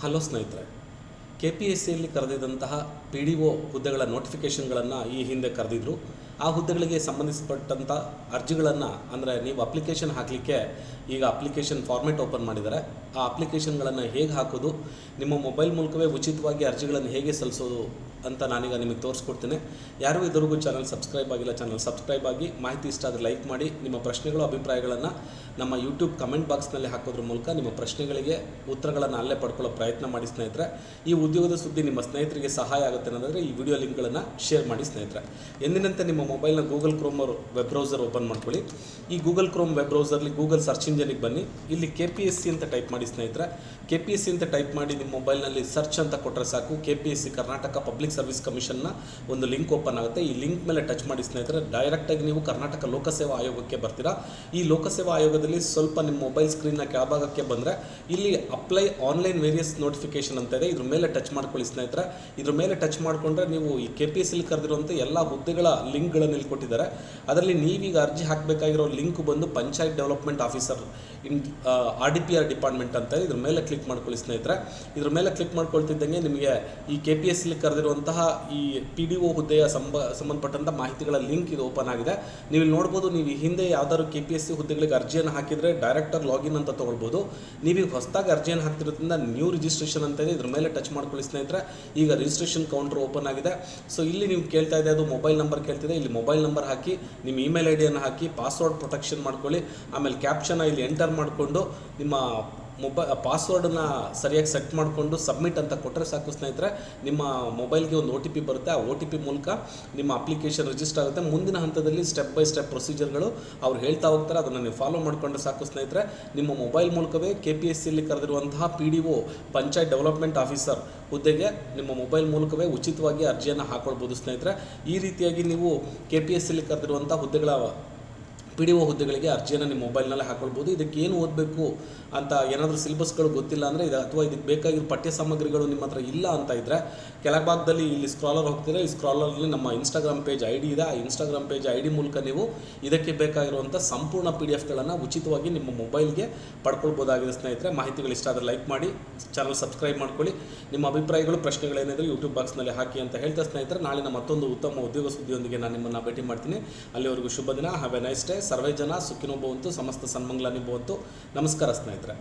Hello ಸ್ನೇಹಿತರೆ K P S ಸಿಯಲ್ಲಿ ಕರೆದಿದ್ದಂತಹ P D ಒ ಹುದ್ದೆಗಳ ನೋಟಿಫಿಕೇಷನ್ಗಳನ್ನು ಈ ಹಿಂದೆ ಕರೆದಿದ್ರು. ಆ ಹುದ್ದೆಗಳಿಗೆ ಸಂಬಂಧಿಸಿಪಟ್ಟಂಥ ಅರ್ಜಿಗಳನ್ನು ಅಂದರೆ ನೀವು ಅಪ್ಲಿಕೇಶನ್ ಹಾಕಲಿಕ್ಕೆ ಈಗ ಅಪ್ಲಿಕೇಶನ್ ಫಾರ್ಮೆಟ್ ಓಪನ್ ಮಾಡಿದ್ದಾರೆ ಆ ಅಪ್ಲಿಕೇಶನ್ಗಳನ್ನು ಹೇಗೆ ಹಾಕೋದು, ನಿಮ್ಮ ಮೊಬೈಲ್ ಮೂಲಕವೇ ಉಚಿತವಾಗಿ ಅರ್ಜಿಗಳನ್ನು ಹೇಗೆ ಸಲ್ಲಿಸೋದು ಅಂತ ನಾನೀಗ ನಿಮಗೆ ತೋರಿಸ್ಕೊಡ್ತೇನೆ. ಯಾರು ಇದುವರೆಗೂ ಚಾನಲ್ ಸಬ್ಸ್ಕ್ರೈಬ್ ಆಗಿಲ್ಲ ಚಾನಲ್ ಸಬ್ಸ್ಕ್ರೈಬ್ ಆಗಿ ಮಾಹಿತಿ ಇಷ್ಟ ಆದರೆ ಲೈಕ್ ಮಾಡಿ. ನಿಮ್ಮ ಪ್ರಶ್ನೆಗಳು, ಅಭಿಪ್ರಾಯಗಳನ್ನು ನಮ್ಮ ಯೂಟ್ಯೂಬ್ ಕಮೆಂಟ್ ಬಾಕ್ಸ್ನಲ್ಲಿ ಹಾಕೋದ್ರ ಮೂಲಕ ನಿಮ್ಮ ಪ್ರಶ್ನೆಗಳಿಗೆ ಉತ್ತರಗಳನ್ನು ಅಲ್ಲೇ ಪಡ್ಕೊಳ್ಳೋ ಪ್ರಯತ್ನ ಮಾಡಿ ಸ್ನೇಹಿತರೆ. ಈ ಉದ್ಯೋಗದ ಸುದ್ದಿ ನಿಮ್ಮ ಸ್ನೇಹಿತರಿಗೆ ಸಹಾಯ ಆಗುತ್ತೆ ಅನ್ನೋದಾದರೆ ಈ ವಿಡಿಯೋ ಲಿಂಕ್ಗಳನ್ನು ಶೇರ್ ಮಾಡಿ ಸ್ನೇಹಿತರೆ. ಎಂದಿನಂತೆ ನಿಮ್ಮ ಮೊಬೈಲ್ನ Google Chrome web browser open ಮಾಡ್ಕೊಳ್ಳಿ. ಈ ಗೂಗಲ್ ಕ್ರೋಮ್ ವೆಬ್ ಬ್ರೌಸರ್ಲಿ ಗೂಗಲ್ ಸರ್ಚ್ ಇಂಜನಿಗೆ ಬನ್ನಿ. ಇಲ್ಲಿ ಕೆ ಪಿ ಎಸ್ ಸಿ ಅಂತ ಟೈಪ್ ಮಾಡಿ ಸ್ನೇಹಿತರೆ. ಕೆ ಪಿ ಎಸ್ ಸಿ ಅಂತ ಟೈಪ್ ಮಾಡಿ ನಿಮ್ಮ ಮೊಬೈಲ್ನಲ್ಲಿ ಸರ್ಚ್ ಅಂತ ಕೊಟ್ಟರೆ ಸಾಕು. K P S C Karnataka public service ಕಮಿಷನ್ನ ಒಂದು ಲಿಂಕ್ ಓಪನ್ ಆಗುತ್ತೆ. ಈ ಲಿಂಕ್ ಮೇಲೆ ಟಚ್ ಮಾಡಿ ಸ್ನೇಹಿತರೆ ಡೈರೆಕ್ಟಾಗಿ ನೀವು ಕರ್ನಾಟಕ ಲೋಕಸೇವಾ ಆಯೋಗಕ್ಕೆ ಬರ್ತೀರಾ. ಈ ಲೋಕಸೇವಾ ಆಯೋಗದಲ್ಲಿ ಸ್ವಲ್ಪ ನಿಮ್ಮ ಮೊಬೈಲ್ ಸ್ಕ್ರೀನ್ನ ಕೆಳಭಾಗಕ್ಕೆ ಬಂದರೆ ಇಲ್ಲಿ ಅಪ್ಲೈ ಆನ್ಲೈನ್ ವೇರಿಯಸ್ ನೋಟಿಫಿಕೇಶನ್ ಅಂತ ಇದೆ. ಇದ್ರ ಮೇಲೆ ಟಚ್ ಮಾಡ್ಕೊಳ್ಳಿ ಸ್ನೇಹಿತರೆ. ಇದ್ರ ಮೇಲೆ ಟಚ್ ಮಾಡಿಕೊಂಡ್ರೆ ನೀವು ಈ ಕೆ ಪಿ ಎಸ್ ಸಿಲಿ ಕರೆದಿರುವಂಥ ಎಲ್ಲ ಹುದ್ದೆಗಳ ಲಿಂಕ್ಗಳನ್ನು ಇಲ್ಲಿ ಕೊಟ್ಟಿದ್ದಾರೆ. ಅದರಲ್ಲಿ ನೀವೀಗ ಅರ್ಜಿ ಹಾಕಬೇಕಾಗಿರೋ ಲಿಂಕ್ ಬಂದು panchayat development officer in R D P R department ಅಂತ ಇದೆ. ಇದ್ರ ಮೇಲೆ ಕ್ಲಿಕ್ ಮಾಡ್ಕೊಳ್ಳಿ ಸ್ನೇಹಿತರೆ. ಇದ್ರ ಮೇಲೆ ಕ್ಲಿಕ್ ಮಾಡ್ಕೊಳ್ತಿದ್ದಂಗೆ ನಿಮಗೆ ಈ ಕೆ ಪಿ ಎಸ್ ಸಿಲಿ ಕರೆದಿರುವಂತಹ ಈ ಪಿ ಡಿ ಒ ಹುದ್ದೆಯ ಸಂಬ ಸಂಬಂಧಪಟ್ಟಂಥ ಮಾಹಿತಿಗಳ ಲಿಂಕ್ ಇದು ಓಪನ್ ಆಗಿದೆ. ನೀವು ಇಲ್ಲಿ ನೋಡ್ಬೋದು ನೀವು ಹಿಂದೆ ಯಾವ್ದಾದ್ರು ಕೆ ಪಿ ಎಸ್ ಸಿ ಹುದ್ದೆಗಳಿಗೆ ಅರ್ಜಿಯನ್ನು ಹಾಕಿದರೆ ಡೈರೆಕ್ಟರ್ ಲಾಗಿನ್ ಅಂತ ತೊಗೊಳ್ಬೋದು. ನೀವೀಗ ಹೊಸದಾಗಿ ಅರ್ಜಿಯನ್ನು ಹಾಕ್ತಿರೋದ್ರಿಂದ ನ್ಯೂ ರಿಜಿಸ್ಟ್ರೇಷನ್ ಅಂತ ಇದೆ ಇದ್ರ ಮೇಲೆ ಟಚ್ ಮಾಡ್ಕೊಳ್ಳಿ ಸ್ನೇಹಿತರೆ. ಈಗ ರಿಜಿಸ್ಟ್ರೇಷನ್ ಕೌಂಟರ್ ಓಪನ್ ಆಗಿದೆ. ಸೊ ಇಲ್ಲಿ ನೀವು ಕೇಳ್ತಾ ಇದೆ ಅದು ಮೊಬೈಲ್ ನಂಬರ್ ಕೇಳ್ತಿದೆ. ಇಲ್ಲಿ ಮೊಬೈಲ್ ನಂಬರ್ ಹಾಕಿ, ನಿಮ್ಮ ಇಮೇಲ್ ಐ ಡಿಯನ್ನು ಹಾಕಿ ಪಾಸ್ವರ್ಡ್ ಪ್ರೊಟೆಕ್ಷನ್ ಮಾಡ್ಕೊಳ್ಳಿ, ಆಮೇಲೆ ಕ್ಯಾಪ್ಷನ್ನ ಇಲ್ಲಿ ಎಂಟರ್ ಮಾಡಿಕೊಂಡು, ನಿಮ್ಮ ಮೊಬೈ ಪಾಸ್ವರ್ಡನ್ನ ಸರಿಯಾಗಿ ಸೆಟ್ ಮಾಡಿಕೊಂಡು ಸಬ್ಮಿಟ್ ಅಂತ ಕೊಟ್ಟರೆ ಸಾಕು ಸ್ನೇಹಿತರೆ. ನಿಮ್ಮ ಮೊಬೈಲ್ಗೆ ಒಂದು ಒ ಟಿ ಪಿ ಬರುತ್ತೆ. ಆ ಒ ಟಿ ಪಿ ಮೂಲಕ ನಿಮ್ಮ ಅಪ್ಲಿಕೇಶನ್ ರಿಜಿಸ್ಟರ್ ಆಗುತ್ತೆ. ಮುಂದಿನ ಹಂತದಲ್ಲಿ ಸ್ಟೆಪ್ ಬೈ ಸ್ಟೆಪ್ ಪ್ರೊಸೀಜರ್ಗಳು ಅವ್ರು ಹೇಳ್ತಾ ಹೋಗ್ತಾರೆ. ಅದನ್ನು ನೀವು ಫಾಲೋ ಮಾಡಿಕೊಂಡ್ರೆ ಸಾಕು ಸ್ನೇಹಿತರೆ. ನಿಮ್ಮ ಮೊಬೈಲ್ ಮೂಲಕವೇ ಕೆ ಪಿ ಎಸ್ ಸಿಲಿ ಕರೆದಿರುವಂತಹ P D O panchayat development officer ಹುದ್ದೆಗೆ ನಿಮ್ಮ ಮೊಬೈಲ್ ಮೂಲಕವೇ ಉಚಿತವಾಗಿ ಅರ್ಜಿಯನ್ನು ಹಾಕೊಳ್ಬೋದು ಸ್ನೇಹಿತರೆ. ಈ ರೀತಿಯಾಗಿ ನೀವು ಕೆ ಪಿ ಎಸ್ ಸಿಲಿ ಕರೆದಿರುವಂಥ ಹುದ್ದೆಗಳ ಪಿ ಡಿ ಒ ಹುದ್ದೆಗಳಿಗೆ ಅರ್ಜಿಯನ್ನು ನಿಮ್ಮ ಮೊಬೈಲ್ನಲ್ಲೇ ಹಾಕೊಳ್ಬೋದು. ಇದಕ್ಕೆ ಏನು ಓದಬೇಕು ಅಂತ ಏನಾದರೂ ಸಿಲೆಬಸ್ಗಳು ಗೊತ್ತಿಲ್ಲ ಅಂದರೆ ಇದು ಅಥವಾ ಇದಕ್ಕೆ ಬೇಕಾಗಿರೋ ಪಠ್ಯ ಸಾಮಗ್ರಿಗಳು ನಿಮ್ಮ ಹತ್ರ ಇಲ್ಲ ಅಂತ ಇದ್ದರೆ ಕೆಳಭಾಗದಲ್ಲಿ ಇಲ್ಲಿ ಸ್ಕ್ರಾಲರ್ ಹೋಗ್ತಿದ್ರೆ ಈ ಸ್ಕ್ರಾಲರ್ನಲ್ಲಿ ನಮ್ಮ ಇನ್ಸ್ಟಾಗ್ರಾಮ್ ಪೇಜ್ ಐ ಡಿ ಇದೆ. ಆ ಇನ್ಸ್ಟಾಗ್ರಾಮ್ ಪೇಜ್ ಐ ಡಿ ಮೂಲಕ ನೀವು ಇದಕ್ಕೆ ಬೇಕಾಗಿರುವಂಥ ಸಂಪೂರ್ಣ ಪಿ ಡಿ ಎಫ್ಗಳನ್ನು ಉಚಿತವಾಗಿ ನಿಮ್ಮ ಮೊಬೈಲ್ಗೆ ಪಡ್ಕೊಳ್ಬೋದಾಗಿದೆ ಸ್ನೇಹಿತರೆ. ಮಾಹಿತಿಗಳು ಇಷ್ಟ ಆದರೆ ಲೈಕ್ ಮಾಡಿ, ಚಾನಲ್ ಸಬ್ಸ್ಕ್ರೈಬ್ ಮಾಡ್ಕೊಳ್ಳಿ. ನಿಮ್ಮ ಅಭಿಪ್ರಾಯಗಳು, ಪ್ರಶ್ನೆಗಳೇನಿದ್ರೆ ಯೂಟ್ಯೂಬ್ ಬಾಕ್ಸ್ನಲ್ಲಿ ಹಾಕಿ ಅಂತ ಹೇಳ್ತಾ ಸ್ನೇಹಿತರೆ. ನಾಳಿನ ಮತ್ತೊಂದು ಉತ್ತಮ ಉದ್ಯೋಗ ಸುದ್ದಿಯೊಂದಿಗೆ ನಾನು ನಿಮ್ಮನ್ನು ಭೇಟಿ ಮಾಡ್ತೀನಿ. ಅಲ್ಲಿವರೆಗೂ ಶುಭ ದಿನ. ಹ್ಯಾವ್ ಎ ನೈಸ್ ಡೇ ಸರ್ವೇ ಜನ ಸುಖಿನೋ ಭವಂತು ಸಮಸ್ತ ಸನ್ಮಂಗ್ಲಾನಿ ಭವಂತು ನಮಸ್ಕಾರ ಸ್ನೇಹಿತರೆ.